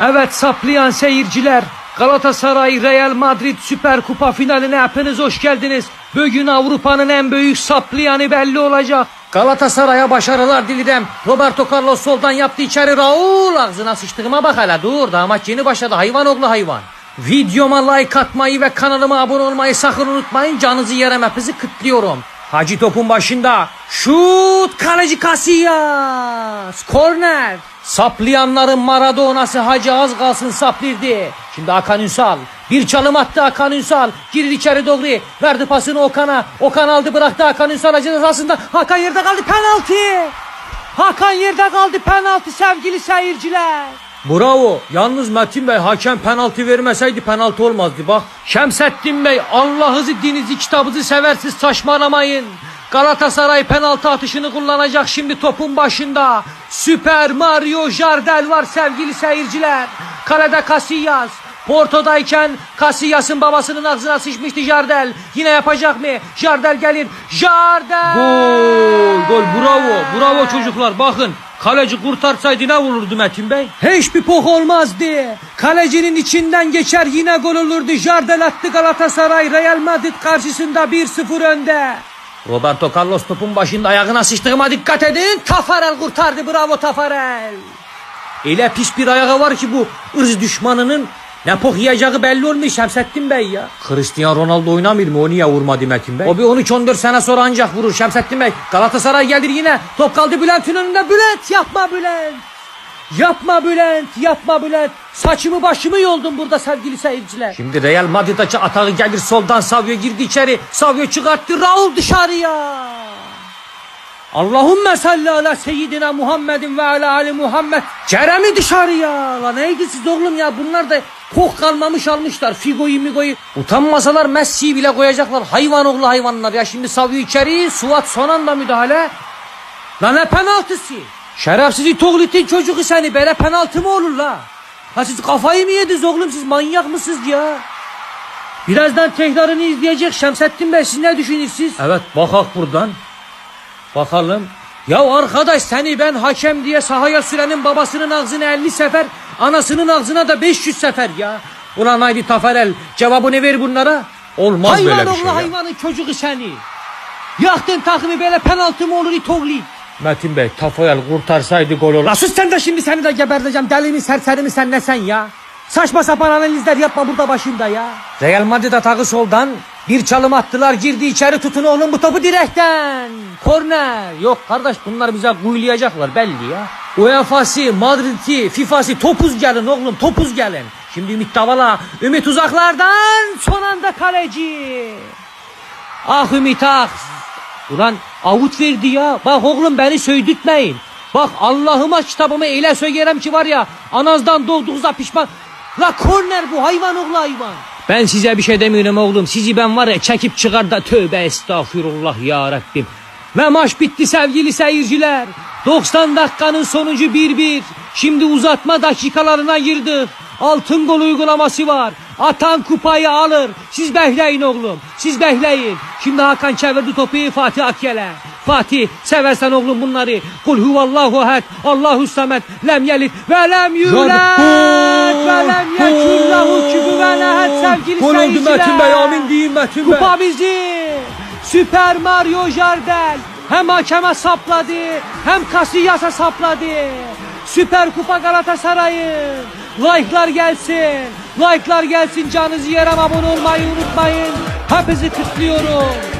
Evet saplayan seyirciler. Galatasaray Real Madrid Süper Kupa finaline hepiniz hoş geldiniz. Bugün Avrupa'nın en büyük saplayanı belli olacak. Galatasaray'a başarılar dilerim. Roberto Carlos soldan yaptı içeri Raul ağzına sıçtığıma bak hele dur damat yeni başladı hayvan oğlu hayvan. Videoma like atmayı ve kanalıma abone olmayı sakın unutmayın canınızı yerem hepinizi kıtlıyorum. Hacı topun başında. Şut kaleci Casillas. Korner. Saplayanların Maradona'sı Hacı az kalsın saplirdi. Şimdi Hakan Ünsal. Bir çalım attı Hakan Ünsal. Girdi içeri doğru. Verdi pasını Okan'a. Okan aldı bıraktı Hakan Ünsal cezasında. Hakan yerde kaldı penaltı. Hakan yerde kaldı penaltı sevgili seyirciler. Bravo. Yalnız Metin Bey hakem penaltı vermeseydi penaltı olmazdı bak. Şemsettin Bey Allah'ınızı dinizi kitabınızı seversiz saçmalamayın. Galatasaray penaltı atışını kullanacak şimdi topun başında. Süper Mario Jardel var sevgili seyirciler. Kalede Casillas. Porto'dayken Casillas'ın babasının ağzına sıçmıştı Jardel. Yine yapacak mı? Jardel gelir. Jardel! Gol, gol bravo. Bravo çocuklar bakın. Kaleci kurtarsaydı ne vururdu Metin Bey? Hiçbir pok olmazdı. Kalecinin içinden geçer yine gol olurdu. Jardel attı Galatasaray Real Madrid karşısında 1-0 önde. Roberto Carlos topun başında ayağına sıçtığıma dikkat edin. Tafarel kurtardı bravo Tafarel. Öyle pis bir ayağı var ki bu ırz düşmanının ne pok yiyeceği belli olmuş Şemsettin Bey ya. Cristiano Ronaldo oynamıyor mu? O niye vurmadı Metin Bey? O bir 13-14 sene sonra ancak vurur Şemsettin Bey. Galatasaray gelir yine. Top kaldı Bülent'in önünde. Bülent yapma Bülent. Yapma Bülent, yapma Bülent. Saçımı başımı yoldum burada sevgili seyirciler. Şimdi Real Madrid açı atağı gelir soldan Savio girdi içeri. Savio çıkarttı Raul dışarıya. Allahümme salli ala seyyidina Muhammedin ve ala ali Muhammed. Kerem'i dışarıya. Lan neydi siz oğlum ya bunlar da kok kalmamış almışlar. Figo'yu migoyu. Utanmasalar Messi'yi bile koyacaklar. Hayvan oğlu hayvanlar ya. Şimdi Savio içeri. Suat son anda müdahale. Lan ne penaltısı? Şerefsiz İtoğlit'in çocuğu seni. Böyle penaltı mı olur la? Ha siz kafayı mı yediniz oğlum siz manyak mısınız ya? Birazdan tekrarını izleyecek Şemsettin Bey siz ne düşünürsünüz? Evet bakak buradan. Bakalım. Ya arkadaş seni ben hakem diye sahaya sürenin babasının ağzına 50 sefer, anasının ağzına da 500 sefer ya. Ulan haydi Tafarel cevabını ver bunlara. Olmaz Hayvan böyle bir oğlu şey ya. hayvanın çocuğu seni. Yaktın takımı böyle penaltı mı olur İtogli? Metin Bey Tafarel kurtarsaydı gol olur. La sus sen de şimdi seni de geberteceğim. Deli mi serseri mi sen ne sen ya? Saçma sapan analizler yapma burada başında ya. Real Madrid atağı soldan bir çalım attılar girdi içeri tutun oğlum bu topu direkten. Korner. Yok kardeş bunlar bize kuyulayacaklar belli ya. UEFA'sı, Madrid'i, FIFA'sı topuz gelin oğlum topuz gelin. Şimdi Ümit Davala, Ümit uzaklardan son anda kaleci. Ah Ümit ah. Ulan avut verdi ya. Bak oğlum beni söydürtmeyin. Bak Allah'ıma kitabımı eyle söylerim ki var ya anazdan doğduğunuza pişman. La korner bu hayvan oğlu hayvan. Ben size bir şey demiyorum oğlum. Sizi ben var ya çekip çıkar da tövbe estağfurullah ya Rabbim. Ve maç bitti sevgili seyirciler. 90 dakikanın sonucu 1-1. Şimdi uzatma dakikalarına girdik. Altın gol uygulaması var. Atan kupayı alır. Siz bekleyin oğlum. Siz bekleyin. Şimdi Hakan çevirdi topu Fatih Akyel'e. Fatih seversen oğlum bunları. Kul huvallahu ehad. Allahu samet. Lem yelit ve lem yulet. Ve lem yekun lehu küfüven ehad sevgili Gol oldu. Metin Bey, amin deyin Metin Bey. Kupa bizi. Süper Mario Jardel hem hakeme sapladı hem Casillas'a sapladı. Süper Kupa Galatasaray'ın. Like'lar gelsin. Like'lar gelsin canınızı yerem abone olmayı unutmayın. Hepinizi kutluyorum.